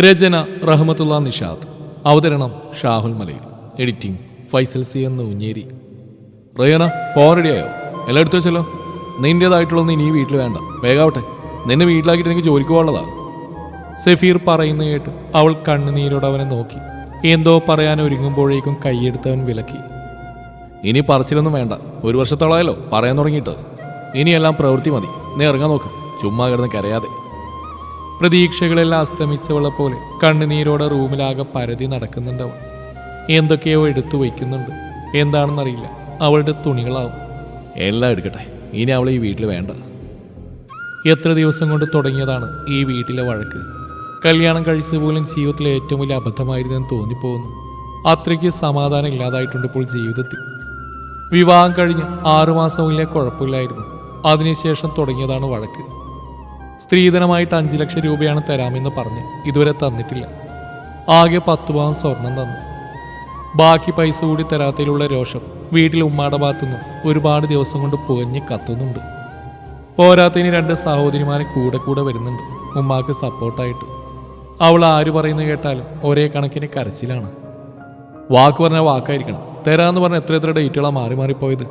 രചന റഹ്മത്തുള്ള നിഷാദ്. അവതരണം ഷാഹുൽ മലയിൽ. Editing Faisal C എന്ന് ഉഞ്ഞേരി റയന എല്ലാം എടുത്തു വെച്ചല്ലോ. നിന്റേതായിട്ടുള്ളൊന്നും ഇനി വീട്ടിൽ വേണ്ട. വേഗാവട്ടെ. നിന്നെ വീട്ടിലാക്കിയിട്ട് എനിക്ക് ജോലിക്ക് പോകാനുള്ളതാ. സഫീർ പറയുന്ന കേട്ട് അവൾ കണ്ണുനീരോട് അവനെ നോക്കി. എന്തോ പറയാൻ ഒരുങ്ങുമ്പോഴേക്കും കൈയെടുത്തവൻ വിലക്കി. ഇനി പറച്ചിലൊന്നും വേണ്ട. ഒരു വർഷത്തോളമായല്ലോ പറയാൻ തുടങ്ങിയിട്ട്. ഇനിയെല്ലാം പ്രവൃത്തി മതി. നീ ഇറങ്ങാൻ നോക്ക്. ചുമ്മാ കിടന്ന് കരയാതെ. പ്രതീക്ഷകളെല്ലാം അസ്തമിച്ചവളെ പോലെ കണ്ണുനീരോടെ റൂമിലാകെ പരതി നടക്കുന്നുണ്ട് അവൾ എന്തൊക്കെയോ എടുത്തു വയ്ക്കുന്നുണ്ട്. എന്താണെന്നറിയില്ല. അവളുടെ തുണികളാവും. എല്ലാം എടുക്കട്ടെ. ഇനി അവളെ ഈ വീട്ടിൽ വേണ്ട. എത്ര ദിവസം കൊണ്ട് തുടങ്ങിയതാണ് ഈ വീട്ടിലെ വഴക്ക്. കല്യാണം കഴിച്ച പോലും ജീവിതത്തിലെ ഏറ്റവും വലിയ അബദ്ധമായിരുന്നെന്ന് തോന്നിപ്പോകുന്നു. അത്രയ്ക്ക് സമാധാനം ഇല്ലാതായിട്ടുണ്ട് ഇപ്പോൾ ജീവിതത്തിൽ. വിവാഹം കഴിഞ്ഞ് ആറുമാസം വലിയ കുഴപ്പമില്ലായിരുന്നു. അതിനുശേഷം തുടങ്ങിയതാണ് വഴക്ക്. സ്ത്രീധനമായിട്ട് അഞ്ചു ലക്ഷം രൂപയാണ് തരാമെന്ന് പറഞ്ഞ് ഇതുവരെ തന്നിട്ടില്ല. ആകെ പത്ത് പവൻ സ്വർണം തന്നു. ബാക്കി പൈസ കൂടി തരാത്തതിലുള്ള രോഷം വീട്ടിൽ ഉമ്മാടെ ഭാഗത്തുനിന്നും ഒരുപാട് ദിവസം കൊണ്ട് പുകഞ്ഞ് കത്തുന്നുണ്ട്. പോരാത്തതിന് രണ്ട് സഹോദരിമാരെ കൂടെ കൂടെ വരുന്നുണ്ട് ഉമ്മാക്ക് സപ്പോർട്ടായിട്ട്. അവൾ ആര് പറയുന്നു കേട്ടാലും ഒരേ കണക്കിന് കരച്ചിലാണ്. വാക്ക് പറഞ്ഞ വാക്കായിരിക്കണം. തരാന്ന് പറഞ്ഞ എത്ര എത്ര ഡേറ്റുകളാണ് മാറി മാറിപ്പോയത്.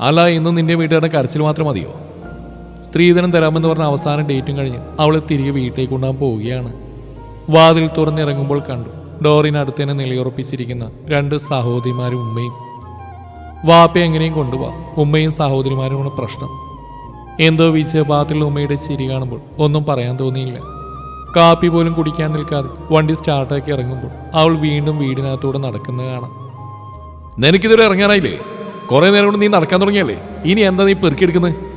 അല്ല ഇന്ന് നിന്റെ വീട്ടുകാരുടെ കരച്ചിൽ മാത്രം മതിയോ? സ്ത്രീധനം തരാമെന്ന് പറഞ്ഞ അവസാന ഡേറ്റും കഴിഞ്ഞ് അവൾ തിരികെ വീട്ടിലേക്ക് കൊണ്ടുപോകാൻ പോവുകയാണ്. വാതിൽ തുറന്നിറങ്ങുമ്പോൾ കണ്ടു ഡോറിനടുത്ത് തന്നെ നിലയുറപ്പിച്ചിരിക്കുന്ന രണ്ട് സഹോദരിമാരും ഉമ്മയും. വാപ്പ എങ്ങനെയും കൊണ്ടുപോവാ. ഉമ്മയും സഹോദരിമാരുമാണ് പ്രശ്നം. എന്തോ വിജയഭാഗത്തിൽ ഉമ്മയുടെ ചിരി കാണുമ്പോൾ ഒന്നും പറയാൻ തോന്നിയില്ല. കാപ്പി പോലും കുടിക്കാൻ നിൽക്കാതെ വണ്ടി സ്റ്റാർട്ടാക്കി ഇറങ്ങുമ്പോൾ അവൾ വീണ്ടും വീടിനകത്തൂടെ നടക്കുന്നത് കാണാം. നിനക്കിതുവരെ ഇറങ്ങാനായില്ലേ കുറെ നേരം കൊണ്ട് നീ നടക്കാൻ തുടങ്ങിയല്ലേ? ഇനി എന്താ നീ പെറുക്കിയെടുക്കുന്നത്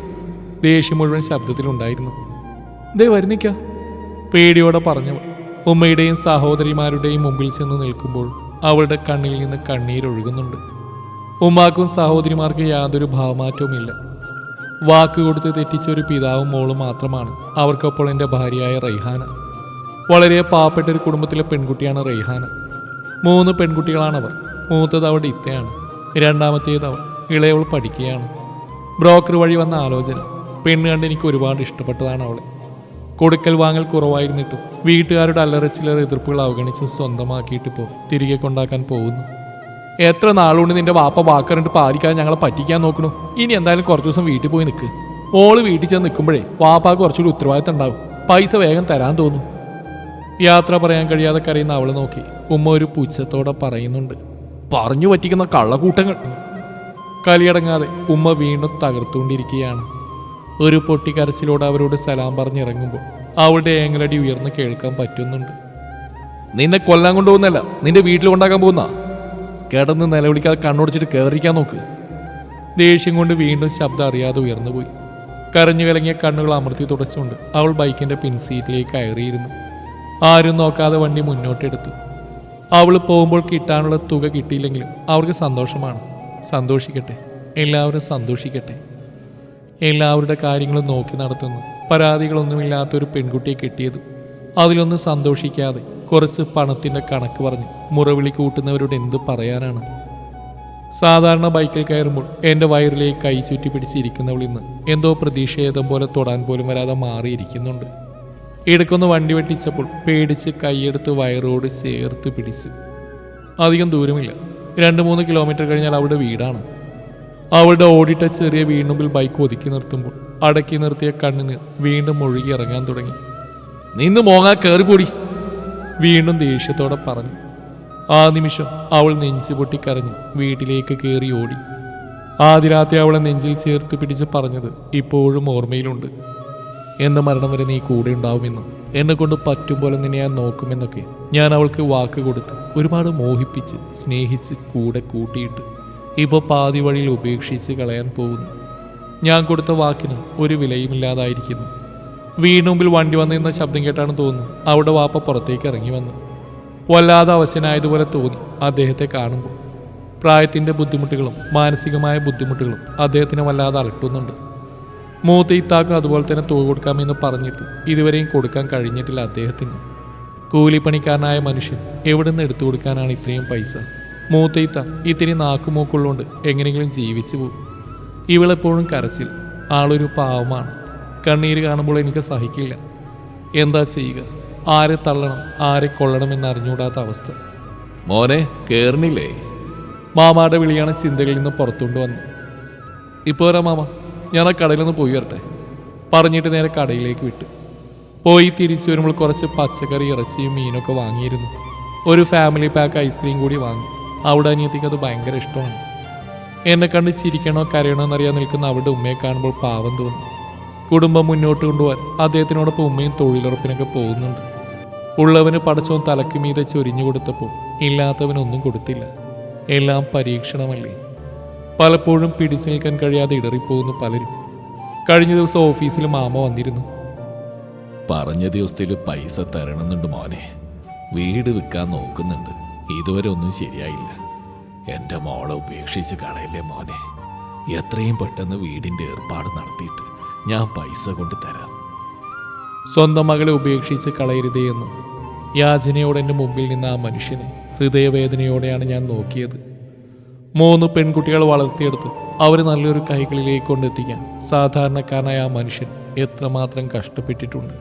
ദേഷ്യം മുഴുവൻ ശബ്ദത്തിലുണ്ടായിരുന്നു. ദേ വരുന്നിക്ക. പേടിയോടെ പറഞ്ഞവൾ ഉമ്മയുടെയും സഹോദരിമാരുടെയും മുമ്പിൽ ചെന്ന് നിൽക്കുമ്പോൾ അവളുടെ കണ്ണിൽ നിന്ന് കണ്ണീരൊഴുകുന്നുണ്ട് ഉമ്മാക്കും സഹോദരിമാർക്ക് യാതൊരു ഭാവമാറ്റവുമില്ല. വാക്ക് കൊടുത്ത് തെറ്റിച്ച ഒരു പിതാവും മോളും മാത്രമാണ് അവർക്കൊപ്പോൾ എന്റെ ഭാര്യയായ റൈഹാന വളരെ പാവപ്പെട്ട ഒരു കുടുംബത്തിലെ പെൺകുട്ടിയാണ് റൈഹാന മൂന്ന് പെൺകുട്ടികളാണവർ. മൂത്തത് അവളുടെ ഇത്തയാണ്. രണ്ടാമത്തേത് അവൾ. ഇളയവൾ പഠിക്കുകയാണ്. ബ്രോക്കർ വഴി വന്ന ആലോചന. പെണ്ണ് കണ്ട് എനിക്ക് ഒരുപാട് ഇഷ്ടപ്പെട്ടതാണ് അവളെ. കൊടുക്കൽ വാങ്ങൽ കുറവായിരുന്നിട്ടും വീട്ടുകാരുടെ അല്ലറ അല്ലറച്ചിലർ എതിർപ്പുകൾ അവഗണിച്ച് സ്വന്തമാക്കിയിട്ടിപ്പോൾ തിരികെ കൊണ്ടാക്കാൻ പോകുന്നു. എത്ര നാളുകൊണ്ട് നിന്റെ വാപ്പ വാക്കറിട്ട് പാലിക്കാതെ ഞങ്ങളെ പറ്റിക്കാൻ നോക്കണു? ഇനി എന്തായാലും കുറച്ച് ദിവസം വീട്ടിൽ പോയി നിൽക്ക് മോൾ വീട്ടിൽ ചെന്ന് നിൽക്കുമ്പോഴേ വാപ്പാക്ക് കുറച്ചുകൂടി ഉത്തരവാദിത്തം ഉണ്ടാവും. പൈസ വേഗം തരാൻ തോന്നും. യാത്ര പറയാൻ കഴിയാതെ കരയുന്ന അവളെ നോക്കി ഉമ്മ ഒരു പുച്ഛത്തോടെ പറയുന്നുണ്ട്. പറഞ്ഞു പറ്റിക്കുന്ന കള്ളക്കൂട്ടങ്ങൾ. കലിയടങ്ങാതെ ഉമ്മ വീണ്ടും തകർത്തുകൊണ്ടിരിക്കുകയാണ്. ഒരു പൊട്ടിക്കരച്ചിലൂടെ അവരോട് സലാം പറഞ്ഞിറങ്ങുമ്പോൾ അവളുടെ ഏങ്ങലടി ഉയർന്ന് കേൾക്കാൻ പറ്റുന്നുണ്ട്. നിന്നെ കൊല്ലാൻ കൊണ്ടുപോകുന്നല്ല നിന്റെ വീട്ടിൽ കൊണ്ടാക്കാൻ പോകുന്ന. കിടന്ന് നിലവിളിക്കാതെ കണ്ണോടിച്ചിട്ട് കയറിക്കാൻ നോക്ക്. ദേഷ്യം കൊണ്ട് വീണ്ടും ശബ്ദം അറിയാതെ ഉയർന്നുപോയി കരഞ്ഞു കലങ്ങിയ കണ്ണുകൾ അമർത്തി തുടച്ചുകൊണ്ട് അവൾ ബൈക്കിന്റെ പിൻസീറ്റിലേക്ക് കയറിയിരുന്നു. ആരും നോക്കാതെ വണ്ടി മുന്നോട്ടെടുത്തു. അവൾ പോകുമ്പോൾ കിട്ടാനുള്ള തുക കിട്ടിയില്ലെങ്കിലും അവർക്ക് സന്തോഷമാണ്. സന്തോഷിക്കട്ടെ എല്ലാവരും സന്തോഷിക്കട്ടെ. എല്ലാവരുടെ കാര്യങ്ങളും നോക്കി നടത്തുന്നു. പരാതികളൊന്നുമില്ലാത്ത ഒരു പെൺകുട്ടിയെ കിട്ടിയതും. അതിലൊന്ന് സന്തോഷിക്കാതെ കുറച്ച് പണത്തിന്റെ കണക്ക് പറഞ്ഞ് മുറവിളി കൂട്ടുന്നവരോട് എന്ത് പറയാനാണ്? സാധാരണ ബൈക്കിൽ കയറുമ്പോൾ എന്റെ വയറിലേക്ക് കൈ ചുറ്റി പിടിച്ചിരിക്കുന്നവൾ ഇന്ന് എന്തോ പ്രതിഷേധം പോലെ തൊടാൻ പോലും വരാതെ മാറിയിരിക്കുന്നുണ്ട്. ഇടക്കൊന്ന് വണ്ടി വെട്ടിച്ചപ്പോൾ പേടിച്ച് കൈയെടുത്ത് വയറോട് ചേർത്ത് പിടിച്ചു. അധികം ദൂരമില്ല. രണ്ട് മൂന്ന് കിലോമീറ്റർ കഴിഞ്ഞാൽ അവിടെ വീടാണ്. അവളുടെ ഓടിട്ട ചെറിയ വീണ്ടുമ്പിൽ ബൈക്ക് ഒതുക്കി നിർത്തുമ്പോൾ അടക്കി നിർത്തിയ കണ്ണുനീർ വീണ്ടും ഒഴുകി ഇറങ്ങാൻ തുടങ്ങി. നിന്ന് മോങ്ങാ കയറിക്കൂടി വീണ്ടും ദേഷ്യത്തോടെ പറഞ്ഞു. ആ നിമിഷം അവൾ നെഞ്ചു പൊട്ടിക്കരഞ്ഞ് വീട്ടിലേക്ക് കയറി ഓടി. ആദ്യ രാത്രി അവളെ നെഞ്ചിൽ ചേർത്ത് പിടിച്ച് പറഞ്ഞത് ഇപ്പോഴും ഓർമ്മയിലുണ്ട്. എന്ന മരണം വരെ നീ കൂടെ ഉണ്ടാവുമെന്നും എന്നെ കൊണ്ട് പറ്റും പോലെ നിന്നെ ഞാൻ നോക്കുമെന്നൊക്കെ ഞാൻ അവൾക്ക് വാക്ക് കൊടുത്ത് ഒരുപാട് മോഹിപ്പിച്ച് സ്നേഹിച്ച് കൂടെ കൂട്ടിയിട്ട് ഇപ്പോൾ പാതി വഴിയിൽ ഉപേക്ഷിച്ച് കളയാൻ പോകുന്നു. ഞാൻ കൊടുത്ത വാക്കിന് ഒരു വിലയുമില്ലാതായിരിക്കുന്നു. വീണ്ടുമ്പിൽ വണ്ടി വന്നു നിന്ന ശബ്ദം കേട്ടാണ് തോന്നുന്നു അവിടെ വാപ്പ പുറത്തേക്ക് ഇറങ്ങി വന്നു. വല്ലാതെ അവശനായതുപോലെ തോന്നി അദ്ദേഹത്തെ കാണുമ്പോൾ. പ്രായത്തിന്റെ ബുദ്ധിമുട്ടുകളും മാനസികമായ ബുദ്ധിമുട്ടുകളും അദ്ദേഹത്തിന് വല്ലാതെ അലട്ടുന്നുണ്ട്. മൂത്ത ഇത്താക്ക് അതുപോലെ തന്നെ തുക കൊടുക്കാമെന്ന് പറഞ്ഞിട്ട് ഇതുവരെയും കൊടുക്കാൻ കഴിഞ്ഞിട്ടില്ല അദ്ദേഹത്തിന്. കൂലിപ്പണിക്കാരനായ മനുഷ്യൻ എവിടെ നിന്ന് എടുത്തു കൊടുക്കാനാണ് ഇത്രയും പൈസ? മൂത്ത ഇത്ത ഇത്തിരി നാക്കുമൂക്കുള്ളോണ്ട് എങ്ങനെയെങ്കിലും ജീവിച്ചു പോകും ഇവളെപ്പോഴും കരച്ചിൽ ആളൊരു പാവമാണ്. കണ്ണീര് കാണുമ്പോൾ എനിക്ക് സഹിക്കില്ല. എന്താ ചെയ്യുക? ആരെ തള്ളണം ആരെ കൊള്ളണമെന്ന് അറിഞ്ഞുകൂടാത്ത അവസ്ഥ. മോനെ കേറണില്ലേ മാമാടെ വിളിയാണ് ചിന്തകളിൽ നിന്ന് പുറത്തുകൊണ്ട് വന്നു ഇപ്പോൾ വരാം മാമ. ഞാൻ ആ കടയിലൊന്ന് പോയി വരട്ടെ. പറഞ്ഞിട്ട് നേരെ കടയിലേക്ക് വിട്ടു. പോയി തിരിച്ചു വരുമ്പോൾ കുറച്ച് പച്ചക്കറി ഇറച്ചിയും മീനൊക്കെ വാങ്ങിയിരുന്നു. ഒരു ഫാമിലി പാക്ക് ഐസ്ക്രീം കൂടി വാങ്ങി. അവിടെ അനിയത്തിക്ക് അത് ഭയങ്കര ഇഷ്ടമാണ്. എന്നെ കണ്ട് ചിരിക്കണോ കരയണോ എന്നറിയാൻ നിൽക്കുന്ന അവരുടെ ഉമ്മയെ കാണുമ്പോൾ പാവം തോന്നി. കുടുംബം മുന്നോട്ട് കൊണ്ടുപോകാൻ അദ്ദേഹത്തിനോടൊപ്പം ഉമ്മയും തൊഴിലുറപ്പിനൊക്കെ പോകുന്നുണ്ട്. ഉള്ളവന് പടച്ചവും തലക്ക് മീതെ ചൊരിഞ്ഞു കൊടുത്തപ്പോൾ ഇല്ലാത്തവനൊന്നും കൊടുത്തില്ല. എല്ലാം പരീക്ഷണമല്ലേ? പലപ്പോഴും പിടിച്ചു നിൽക്കാൻ കഴിയാതെ ഇടറിപ്പോകുന്നു പലരും. കഴിഞ്ഞ ദിവസം ഓഫീസിൽ മാമ വന്നിരുന്നു. പറഞ്ഞ ദിവസത്തിൽ പൈസ തരണമെന്നുണ്ട് മോനെ. വീട് വിൽക്കാൻ നോക്കുന്നുണ്ട്. ഇതുവരെ ഒന്നും ശരിയായില്ല. എന്റെ മോളെ ഉപേക്ഷിച്ച് കളയല്ലേ മോനെ? എത്രയും പെട്ടെന്ന് വീടിന്റെ ഏർപ്പാട് നടത്തിയിട്ട് ഞാൻ പൈസ കൊണ്ട് തരാം. സ്വന്തം മകളെ ഉപേക്ഷിച്ച് കളയരുതേ എന്നും. യാചനയോടെ എന്റെ മുമ്പിൽ നിന്ന് ആ മനുഷ്യനെ ഹൃദയവേദനയോടെയാണ് ഞാൻ നോക്കിയത്. മൂന്ന് പെൺകുട്ടികൾ വളർത്തിയെടുത്ത് അവർ നല്ലൊരു കൈകളിലേക്ക് കൊണ്ടെത്തിക്കാൻ സാധാരണക്കാരനായ ആ മനുഷ്യൻ എത്രമാത്രം കഷ്ടപ്പെട്ടിട്ടുണ്ട്.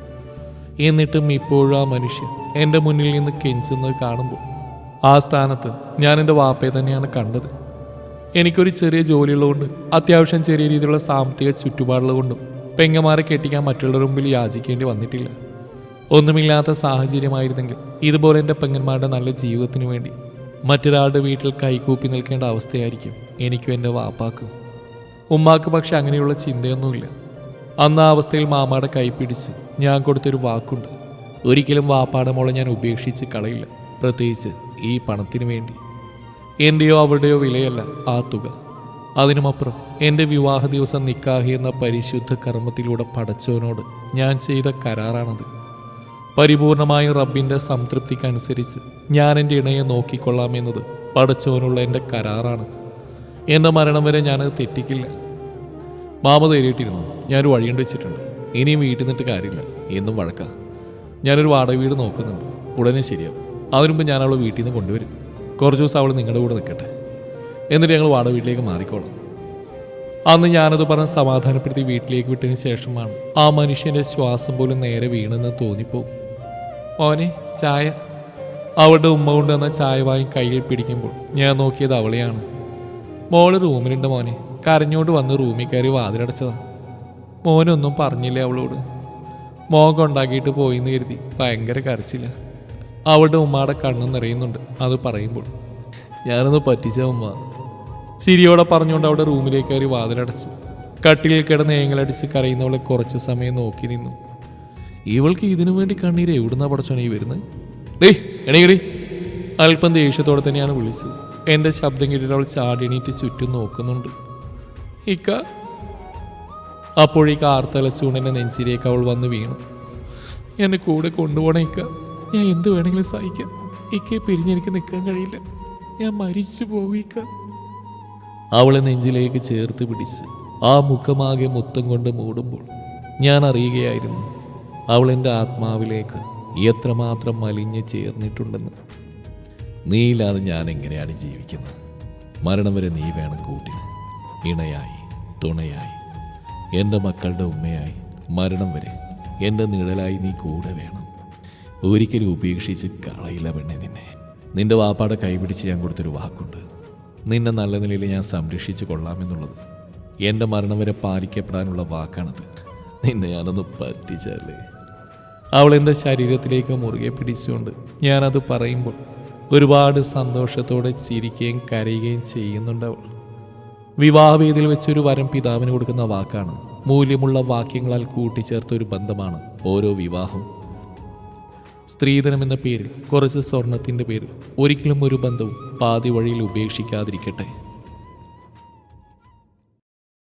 എന്നിട്ടും ഇപ്പോഴും ആ മനുഷ്യൻ എന്റെ മുന്നിൽ നിന്ന് കെഞ്ചുന്നത് കാണുമ്പോൾ ആ സ്ഥാനത്ത് ഞാൻ എന്റെ വാപ്പയെ തന്നെയാണ് കണ്ടത്. എനിക്കൊരു ചെറിയ ജോലിയുള്ളതുകൊണ്ട് അത്യാവശ്യം ചെറിയ രീതിയിലുള്ള സാമ്പത്തിക ചുറ്റുപാടുള്ളതുകൊണ്ടും പെങ്ങമാരെ കെട്ടിക്കാൻ മറ്റുള്ളവരുടെ മുമ്പിൽ യാചിക്കേണ്ടി വന്നിട്ടില്ല. ഒന്നുമില്ലാത്ത സാഹചര്യമായിരുന്നെങ്കിൽ ഇതുപോലെ എന്റെ പെങ്ങന്മാരുടെ നല്ല ജീവിതത്തിന് വേണ്ടി മറ്റൊരാളുടെ വീട്ടിൽ കൈകൂപ്പി നിൽക്കേണ്ട അവസ്ഥയായിരിക്കും എനിക്കും എന്റെ വാപ്പാക്കും. ഉമ്മാക്ക് പക്ഷെ അങ്ങനെയുള്ള ചിന്തയൊന്നുമില്ല. അന്ന് ആ അവസ്ഥയിൽ മാമാടെ കൈ പിടിച്ച് ഞാൻ കൊടുത്തൊരു വാക്കുണ്ട്. ഒരിക്കലും വാപ്പാടെ മോളെ ഞാൻ ഉപേക്ഷിച്ച് കളയില്ല. പ്രത്യേകിച്ച് ഈ പണത്തിന് വേണ്ടി. എന്റെയോ അവളുടെയോ വിലയല്ല ആ തുക. അതിനുമപ്പുറം എന്റെ വിവാഹ ദിവസം നിക്കാഹി എന്ന പരിശുദ്ധ കർമ്മത്തിലൂടെ പടച്ചവനോട് ഞാൻ ചെയ്ത കരാറാണത്. പരിപൂർണമായ റബ്ബിന്റെ സംതൃപ്തിക്കനുസരിച്ച് ഞാൻ എന്റെ ഇണയെ നോക്കിക്കൊള്ളാമെന്നത് പടച്ചവനുള്ള എന്റെ കരാറാണ്. എന്റെ മരണം വരെ ഞാനത് തെറ്റിക്കില്ല. മാമ തേരിയിട്ടിരുന്നു ഞാനൊരു വഴിയുണ്ട് വെച്ചിട്ടുണ്ട് ഇനിയും വീട്ടിൽ നിന്നിട്ട് കാര്യമില്ല. എന്നും വഴക്കാം. ഞാനൊരു വാടക വീട് നോക്കുന്നുണ്ട്. ഉടനെ ശരിയാവും. അതിനുമുമ്പ് ഞാൻ അവളെ വീട്ടിൽ നിന്ന് കൊണ്ടുവരും. കുറച്ച് ദിവസം അവൾ നിങ്ങളുടെ കൂടെ നിൽക്കട്ടെ. എന്നിട്ട് ഞങ്ങൾ വാട വീട്ടിലേക്ക് മാറിക്കോളാം. അന്ന് ഞാനത് പറഞ്ഞ് സമാധാനപ്പെടുത്തി വീട്ടിലേക്ക് വിട്ടതിന് ശേഷമാണ് ആ മനുഷ്യന്റെ ശ്വാസം പോലും നേരെ വീണെന്ന് തോന്നിപ്പോവും. ഓനെ ചായ. അവളുടെ ഉമ്മ കൊണ്ടുവന്ന ചായ വാങ്ങി കയ്യിൽ പിടിക്കുമ്പോൾ ഞാൻ നോക്കിയത് അവളെയാണ്. മോൾ റൂമിലുണ്ട് മോനെ. കരഞ്ഞുകൊണ്ട് വന്ന് റൂമിൽ കയറി വാതിലടച്ചതാണ് മോനൊന്നും പറഞ്ഞില്ല അവളോട്? മോൻ കൊണ്ടാക്കിയിട്ട് പോയിന്ന് കരുതി. ഭയങ്കര കരച്ചില്ല അവളുടെ ഉമ്മയുടെ കണ്ണ് നിറയുന്നുണ്ട്. അത് പറയുമ്പോൾ ഞാനൊന്ന് പറ്റിച്ച ഉമ്മ. ചിരിയോടെ പറഞ്ഞുകൊണ്ട് അവിടെ റൂമിലേക്ക് കയറി വാതിലടച്ചു കട്ടിലിൽ കിടന്ന് ഏങ്ങലടിച്ച് കരയുന്നവളെ കുറച്ച് സമയം നോക്കി നിന്നു. ഇവൾക്ക് ഇതിനു വേണ്ടി കണ്ണീര് എവിടുന്നാ പടച്ചോ നീ വരുന്നത് ഡേയ് എണീകടി അല്പം ദേഷ്യത്തോടെ തന്നെയാണ് വിളിച്ചത്. എന്റെ ശബ്ദം കേട്ടിട്ട് അവൾ ചാടിണീറ്റ് ചുറ്റും നോക്കുന്നുണ്ട്. ഇക്ക. അപ്പോഴേക്ക് ആർത്തലച്ചുകൊണ്ട് എന്റെ നെഞ്ചിലേക്ക് അവൾ വന്ന് വീണു. എന്നെ കൂടെ കൊണ്ടുപോകണ ഇക്ക. ഞാൻ എന്ത് വേണമെങ്കിലും സഹിക്കാം. ഇക്കെ പിരിഞ്ഞെനിക്ക് നിൽക്കാൻ കഴിയില്ല. ഞാൻ മരിച്ചു പോകും അവളെ നെഞ്ചിലേക്ക് ചേർത്ത് പിടിച്ച് ആ മുഖമാകെ മുത്തം കൊണ്ട് മൂടുമ്പോൾ ഞാൻ അറിയുകയായിരുന്നു അവൾ എന്റെ ആത്മാവിലേക്ക് എത്രമാത്രം മലിഞ്ഞ് ചേർന്നിട്ടുണ്ടെന്ന്. നീയില്ലാതെ ഞാൻ എങ്ങനെയാണ് ജീവിക്കുന്നത്? മരണം വരെ നീ വേണം കൂട്ടിന്. ഇണയായി തുണയായി എന്റെ മക്കളുടെ ഉമ്മയായി മരണം വരെ എന്റെ നിഴലായി നീ കൂടെ വേണം. ഒരിക്കലും ഉപേക്ഷിച്ച് കളയില്ല പെണ്ണെ നിന്നെ. നിന്റെ വാപ്പാടെ കൈപിടിച്ച് ഞാൻ കൊടുത്തൊരു വാക്കുണ്ട്. നിന്നെ നല്ല നിലയിൽ ഞാൻ സംരക്ഷിച്ച് കൊള്ളാമെന്നുള്ളത് എന്റെ മരണം വരെ പാലിക്കപ്പെടാനുള്ള വാക്കാണത്. നിന്നെ ഞാനൊന്ന് പറ്റിച്ചല്ലേ അവൾ എന്റെ ശരീരത്തിലേക്ക് മുറുകെ പിടിച്ചുകൊണ്ട് ഞാനത് പറയുമ്പോൾ ഒരുപാട് സന്തോഷത്തോടെ ചിരിക്കുകയും കരയുകയും ചെയ്യുന്നുണ്ട് അവൾ. വിവാഹവേദിയിൽ വെച്ചൊരു വരം പിതാവിന് കൊടുക്കുന്ന വാക്കാണ് മൂല്യമുള്ള വാക്യങ്ങളാൽ കൂട്ടിച്ചേർത്ത ഒരു ബന്ധമാണ് ഓരോ വിവാഹവും. സ്ത്രീധനം എന്ന പേരിൽ കുറച്ച് സ്വർണത്തിന്റെ പേരിൽ ഒരിക്കലും ഒരു ബന്ധവും പാതി വഴിയിൽ ഉപേക്ഷിക്കാതിരിക്കട്ടെ.